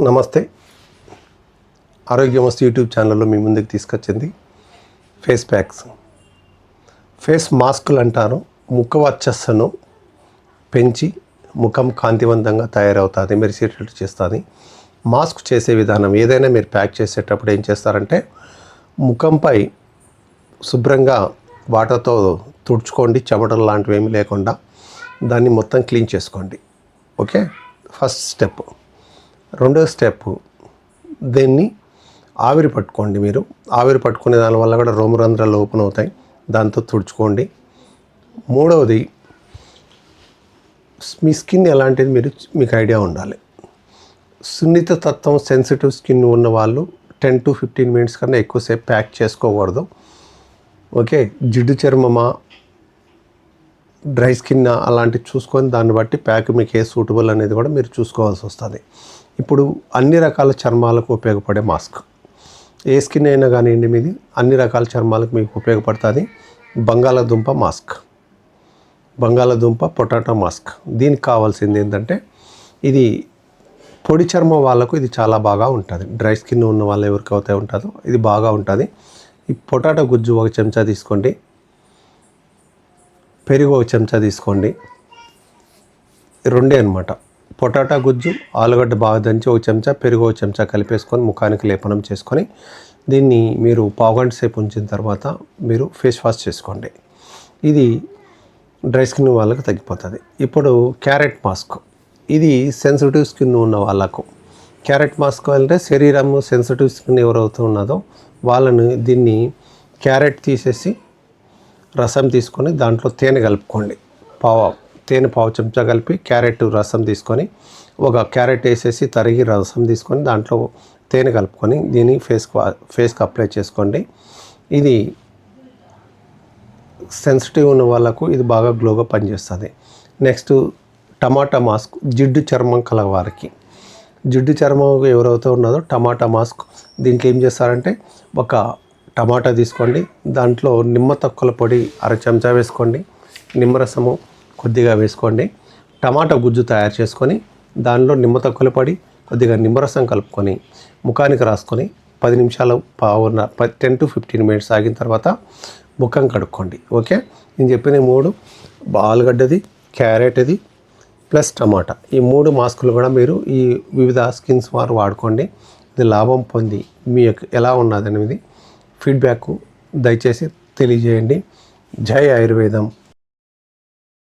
నమస్తే. ఆరోగ్యమస్తు యూట్యూబ్ ఛానల్లో మీ ముందుకు తీసుకొచ్చింది ఫేస్ ప్యాక్స్. ఫేస్ మాస్కులు అంటారు. ముఖ వర్చస్సును పెంచి ముఖం కాంతివంతంగా తయారవుతుంది మెరిసేటట్టు చేస్తుంది. మాస్క్ చేసే విధానం ఏదైనా మీరు ప్యాక్ చేసేటప్పుడు ఏం చేస్తారంటే ముఖంపై శుభ్రంగా వాటర్తో తుడుచుకోండి చెమటలు లాంటివి ఏమీ లేకుండా దాన్ని మొత్తం క్లీన్ చేసుకోండి. ఓకే? First step. రెండో స్టెప్ దీన్ని ఆవిరి పట్టుకోండి మీరు. ఆవిరి పట్టుకునే దానివల్ల కూడా రోమరంధ్రాలు ఓపెన్ అవుతాయి. దాంతో తుడుచుకోండి. మూడవది మీ స్కిన్ ఎలాంటిది మీరు మీకు ఐడియా ఉండాలి. సున్నిత తత్వం సెన్సిటివ్ స్కిన్ ఉన్న వాళ్ళు టెన్ టు ఫిఫ్టీన్ మినిట్స్ కన్నా ఎక్కువసేపు ప్యాక్ చేసుకోకూడదు. ఓకే జిడ్డు చర్మమా డ్రై స్కిన్ అలాంటివి చూసుకొని దాన్ని బట్టి ప్యాక్ మీకు ఏ సూటబుల్ అనేది కూడా మీరు చూసుకోవాల్సి వస్తుంది. ఇప్పుడు అన్ని రకాల చర్మాలకు ఉపయోగపడే మాస్క్. ఏ స్కిన్ అయినా కానివ్వండి మీది అన్ని రకాల చర్మాలకు మీకు ఉపయోగపడుతుంది. బంగాళాదుంప మాస్క్. బంగాళాదుంప పొటాటో మాస్క్. దీనికి కావాల్సింది ఏంటంటే ఇది పొడి చర్మం వాళ్ళకు ఇది చాలా బాగా ఉంటుంది. డ్రై స్కిన్ ఉన్న వాళ్ళు ఎవరికైతే ఉంటుందో ఇది బాగా ఉంటుంది. ఈ పొటాటో గుజ్జు ఒక చెంచా తీసుకోండి. పెరుగు ఒక చెంచా తీసుకోండి. రెండే అనమాట పొటాటా గుజ్జు ఆలుగడ్డ బాగా దంచి ఒక చెంచా పెరుగు ఒక చెంచా కలిపేసుకొని ముఖానికి లేపనం చేసుకొని దీన్ని మీరు పావుగంట సేపు ఉంచిన తర్వాత మీరు ఫేస్ వాష్ చేసుకోండి. ఇది డ్రై స్కిన్ వాళ్ళకి తగ్గిపోతుంది. ఇప్పుడు క్యారెట్ మాస్క్. ఇది సెన్సిటివ్ స్కిన్ ఉన్న వాళ్ళకు. క్యారెట్ మాస్క్ అంటే శరీరం సెన్సిటివ్ స్కిన్ ఎవరవుతూ ఉన్నదో వాళ్ళని దీన్ని క్యారెట్ తీసేసి రసం తీసుకొని దాంట్లో తేనె కలుపుకోండి. పావు తేనె పావు చెంచా కలిపి క్యారెట్ రసం తీసుకొని ఒక క్యారెట్ వేసేసి తరిగి రసం తీసుకొని దాంట్లో తేనె కలుపుకొని దీన్ని ఫేస్ ఫేస్కి అప్లై చేసుకోండి. ఇది సెన్సిటివ్ ఉన్న వాళ్ళకు ఇది బాగా గ్లోగా పనిచేస్తుంది. నెక్స్ట్ టమాటా మాస్క్ జిడ్డు చర్మం కల వారికి జిడ్డు చర్మం ఎవరైతే ఉన్నదో టమాటా మాస్క్ దీంట్లో ఏం చేస్తారంటే ఒక టమాటా తీసుకోండి. దాంట్లో నిమ్మ తొక్కల పొడి అర చెంచా వేసుకోండి. నిమ్మరసము కొద్దిగా వేసుకోండి. టమాటా గుజ్జు తయారు చేసుకొని దానిలో నిమ్మ తొక్కల పొడి కొద్దిగా నిమ్మరసం కలుపుకొని ముఖానికి రాసుకొని పది నిమిషాలు పావున్న టెన్ టు ఫిఫ్టీన్ మినిట్స్ ఆగిన తర్వాత ముఖం కడుక్కోండి. ఓకే? నేను చెప్పిన మూడు ఆలుగడ్డది క్యారెట్ది ప్లస్ టమాటా. ఈ మూడు మాస్కులు కూడా మీరు ఈ వివిధ స్కిన్స్ వారు వాడుకోండి. ఇది లాభం పొంది మీ యొక్క ఎలా ఉన్నది అనేది ఫీడ్బ్యాక్ దయచేసి తెలియజేయండి. జై ఆయుర్వేదం.